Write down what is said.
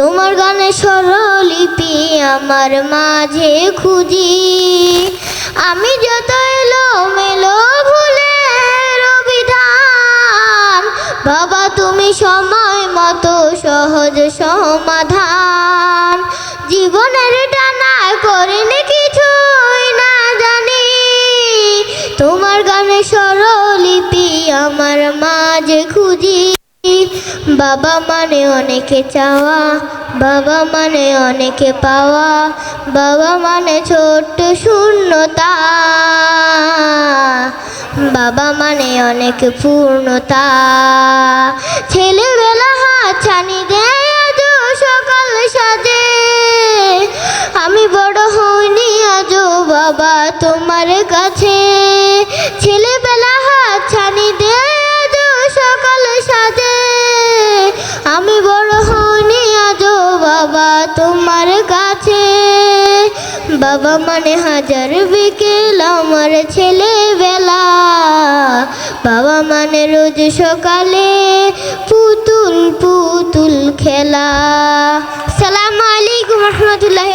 তোমার গানে স্বরলিপি আমার মাঝে খুঁজি। আমি যত এলো মেলো ভুলে রবিধান বাবা তুমি সময় মতো সহজ সমাধান। জীবনের টানা করিনি কিছুই না জানি। তোমার গানে স্বরলিপি আমার মাঝে খুঁজি। বাবা মানে অনেকে চাওয়া, বাবা মানে অনেকে পাওয়া, বাবা মানে ছোট্ট শূন্যতা, বাবা মানে অনেক পূর্ণতা। ছেলেবেলা হাত ছানি আজও সকাল সাজে। আমি বড় হইনি, আজও বাবা তোমার কাছে কাছে বাবা মানে হাজার বিকেল আমার ছেলেবেলা। বাবা মানে রোজ সকালে পুতুল পুতুল খেলা। সালাম আলাইকুম রহমতুল্লাহ।